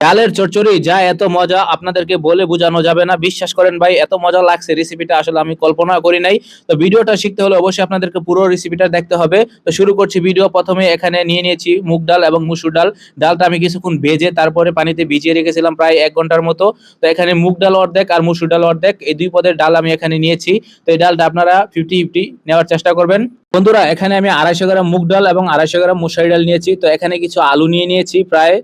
ডালের চচ্চড়ি, যা এত মজা আপনাদেরকে বলে বোঝানো যাবে না। বিশ্বাস করেন ভাই, এত মজা লাগছে রেসিপিটা আসলে আমি কল্পনা করি নাই। তো ভিডিওটা শিখতে হলে অবশ্যই আপনাদেরকে পুরো রেসিপিটা দেখতে হবে। তো শুরু করছি ভিডিও প্রথমে, এখানে নিয়ে নিয়েছি মুগ ডাল এবং মুসুর ডাল। ডালটা আমি কিছুক্ষণ ভেজে তারপরে পানিতে ভিজিয়ে রেখেছিলাম প্রায় এক ঘণ্টার মতো। তো এখানে মুগ ডাল অর্ধেক আর মুসুর ডাল অর্ধেক, এই দুই পদের ডাল আমি এখানে নিয়েছি। তো এই ডালটা আপনারা ফিফটি ফিফটি নেওয়ার চেষ্টা করবেন। বন্ধুরা, এখানে আমি আড়াইশো গ্রাম মুগ ডাল এবং আড়াইশো গ্রাম মুসারি ডাল নিয়েছি। তো এখানে কিছু আলু নিয়ে নিয়েছি প্রায়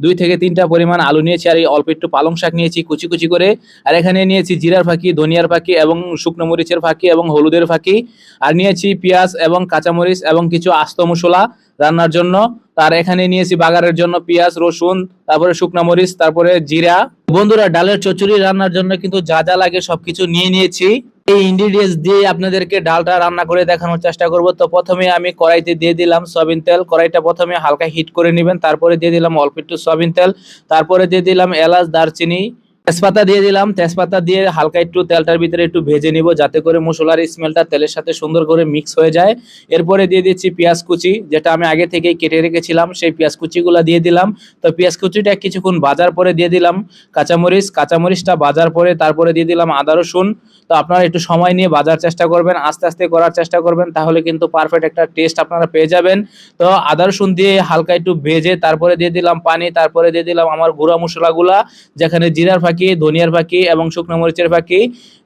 দুই থেকে তিনটা পরিমাণ আলু নিয়েছি আর এই অল্প একটু পালং শাক নিয়েছি, কুচি কুচি করে। আর এখানে নিয়েছি জিরার ফাঁকি, ধনিয়ার ফাঁকি এবং শুকনো মরিচের ফাঁকি এবং হলুদের ফাঁকি। আর নিয়েছি পেঁয়াজ এবং কাঁচামরিচ এবং কিছু আস্ত মশলা রান্নার জন্য। তার এখানে নিয়েছি বাগারের জন্য পেঁয়াজ, রসুন, তারপরে শুকনো মরিচ, তারপরে জিরা। বন্ধুরা, ডালের চচ্চড়ি রান্নার জন্য কিন্তু যা যা লাগে সবকিছু নিয়ে নিয়েছি। এই ইনগ্রিডিয়েন্টস দিয়ে আপনাদেরকে ডালটা রান্না করে দেখানোর চেষ্টা করব। তো প্রথমে আমি কড়াইতে দিয়ে দিলাম সয়াবিন তেল। কড়াইটা প্রথমে হালকা হিট করে নেবেন, তারপরে দিয়ে দিলাম অল্প একটু সয়াবিন তেল। তারপরে দিয়ে দিলাম এলাচ, দারচিনি তেজপাতা দিয়ে দিলাম। তেজপাতা দিয়ে হালকা একটু তেলটার ভিতরে একটু ভেজে নিব যাতে করে মশলার স্মেলটা তেলের সাথে সুন্দর করে মিক্স হয়ে যায়। এরপরে দিয়ে দিচ্ছি পেঁয়াজ কুচি, যেটা আমি আগে থেকেই কেটে রেখেছিলাম, সেই পেঁয়াজ কুচিগুলো দিয়ে দিলাম। তো পেঁয়াজ কুচিটা কিছুক্ষণ বাজার পরে দিয়ে দিলাম কাঁচামরিচ। কাঁচামরিচটা বাজার পরে তারপরে দিয়ে দিলাম আদা, রসুন। তো আপনারা একটু সময় নিয়ে বাজার চেষ্টা করবেন, আস্তে আস্তে করার চেষ্টা করবেন, তাহলে কিন্তু পারফেক্ট একটা টেস্ট আপনারা পেয়ে যাবেন। তো আদা, রসুন দিয়ে হালকা একটু ভেজে তারপরে দিয়ে দিলাম পানি, তারপরে দিয়ে দিলাম আমার গুঁড়া মশলাগুলা, যেখানে জিরার ফাঁকি, ধনিয়ার ফাঁকি এবং শুকনো মরিচের ফাঁকি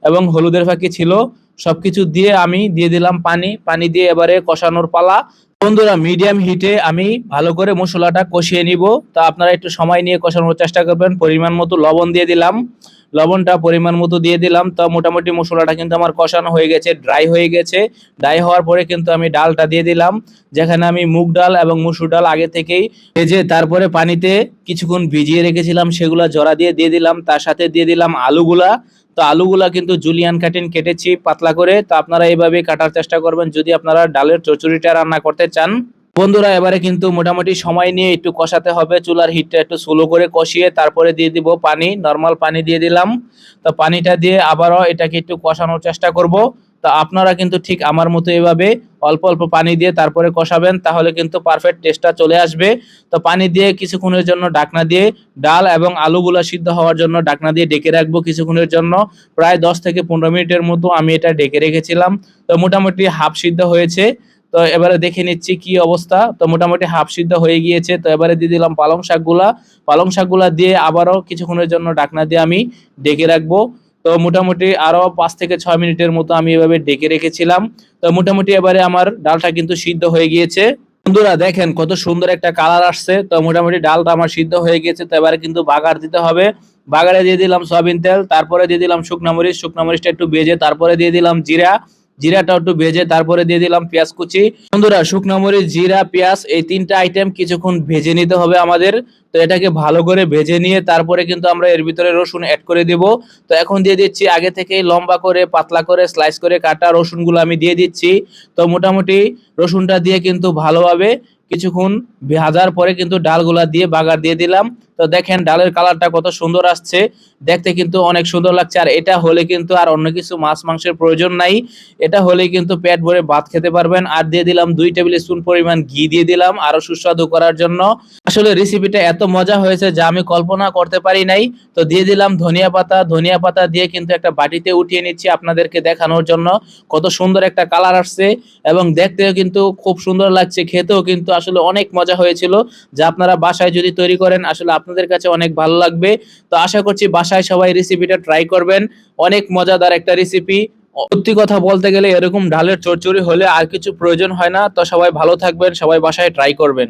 এবং হলুদের ফাঁকি ছিল। সবকিছু দিয়ে আমি দিয়ে দিলাম পানি। পানি দিয়ে এবারে কষানোর পালা। বন্ধুরা মিডিয়াম হিটে আমি ভালো করে মশলাটা কষিয়ে নিব। তা আপনারা একটু সময় নিয়ে কষানোর চেষ্টা করবেন। পরিমাণ মতো লবণ দিয়ে দিলাম। লবণটা পরিমাণ মতো দিয়ে দিলাম। তো মোটামুটি মশলাটা কিন্তু আমার কষানো হয়ে গেছে ড্রাই হয়ে গেছে। ড্রাই হওয়ার পরে কিন্তু আমি ডালটা দিয়ে দিলাম, যেখানে আমি মুগ ডাল এবং মুসুর ডাল আগে থেকেই ভেজে তারপরে পানিতে কিছুক্ষণ ভিজিয়ে রেখেছিলাম, সেগুলা জড়া দিয়ে দিয়ে দিলাম। তার সাথে দিয়ে দিলাম আলুগুলা। তো আলুগুলা কিন্তু জুলিয়ান কাটিন কেটেছি পাতলা করে। তো আপনারা এইভাবে কাটার চেষ্টা করবেন। যদি আপনারা ডালের চচুরিটা রান্না করতে চান বন্ধুরা, এবারে কিন্তু মোটামুটি সময় নিয়ে একটু কষাতে হবে। চুলার হিটটা একটু স্লো করে কষিয়ে তারপরে দিয়ে দিব পানি নর্মাল পানি দিয়ে দিলাম। তো পানিটা দিয়ে আবারও এটাকে একটু কষানোর চেষ্টা করব। তো আপনারা কিন্তু ঠিক আমার মতো এভাবে অল্প অল্প পানি দিয়ে তারপরে কষাবেন, তাহলে কিন্তু পারফেক্ট টেস্টটা চলে আসবে। তো পানি দিয়ে কিছুক্ষণের জন্য ডাকনা দিয়ে ডাল এবং আলুগুলা সিদ্ধ হওয়ার জন্য ডাকনা দিয়ে ডেকে রাখব কিছুক্ষণের জন্য। প্রায় দশ থেকে পনেরো মিনিটের মতো আমি এটা ডেকে রেখেছিলাম। তো মোটামুটি হাফ সিদ্ধ হয়েছে। তো এবারে দেখে নিচ্ছি কি অবস্থা। তো মোটামুটি হাফ সিদ্ধ হয়ে গিয়েছে। তো এবারে দিয়ে দিলাম পালং শাকগুলা। পালং শাকগুলা দিয়ে আবারও কিছুক্ষণের জন্য ডাকনা দিয়ে আমি ডেকে রাখব। তো মোটামুটি আরও পাঁচ থেকে ছয় মিনিটের মতো আমি এভাবে ডেকে রেখেছিলাম। তো মোটামুটি এবারে আমার ডালটা কিন্তু সিদ্ধ হয়ে গিয়েছে। বন্ধুরা, দেখেন কত সুন্দর একটা কালার আসছে। তো মোটামুটি ডালটা আমার সিদ্ধ হয়ে গেছে তো এবারে কিন্তু বাগার দিতে হবে। বাগারে দিয়ে দিলাম সয়াবিন তেল, তারপরে দিয়ে দিলাম শুকনা মরিচ। মরিচটা একটু বেজে তারপরে দিয়ে দিলাম জিরা। জিরাটা একটু ভেজে তারপরে দিয়ে দিলাম পেঁয়াজ কুচি। বন্ধুরা, শুকনো মরিচ, জিরা, পেঁয়াজ, এই তিনটা আইটেম কিছুক্ষণ ভেজে নিতে হবে আমাদের। তো এটাকে ভালো করে ভেজে নিয়ে তারপরে কিন্তু আমরা এর ভিতরে রসুন অ্যাড করে দিব। তো এখন দিয়ে দিচ্ছি আগে থেকে লম্বা করে, পাতলা করে স্লাইস করে কাটা রসুনগুলো আমি দিয়ে দিচ্ছি। তো মোটামুটি রসুনটা দিয়ে কিন্তু ভালোভাবে কিছুক্ষণ ভাজার পরে কিন্তু ডালগুলা দিয়ে বাগার দিয়ে দিলাম। তো দেখেন ডালের কালারটা কত সুন্দর আসছে। দেখতে কিন্তু অনেক সুন্দর লাগছে। আর এটা হলে কিন্তু আর অন্য কিছু মাছ মাংসের প্রয়োজন নাই। এটা হলে কিন্তু পেট ভরে ভাত খেতে পারবেন। আর দিয়ে দিলাম দুই টেবিল স্পুন পরিমাণ ঘি দিয়ে দিলাম আরও সুস্বাদু করার জন্য। আসলে রেসিপিটা এত মজা হয়েছে যা আমি কল্পনা করতে পারি নাই। তো দিয়ে দিলাম ধনিয়া পাতা। ধনিয়া পাতা দিয়ে কিন্তু একটা বাটিতে উঠিয়ে নিচ্ছি আপনাদেরকে দেখানোর জন্য। কত সুন্দর একটা কালার আসছে এবং দেখতেও কিন্তু খুব সুন্দর লাগছে। খেতেও কিন্তু আসলে অনেক মজা হয়েছিল। যা আপনারা বাসায় যদি তৈরি করেন, আসলে আপনাদের কাছে অনেক ভালো লাগবে। তো আশা করছি বাসায় সবাই রেসিপিটা ট্রাই করবেন। অনেক মজাদার একটা রেসিপি সত্যি কথা বলতে গেলে এরকম ডালের চরচুরি হলে আর কিছু প্রয়োজন হয় না। তো সবাই ভালো থাকবেন, সবাই বাসায় ট্রাই করবেন।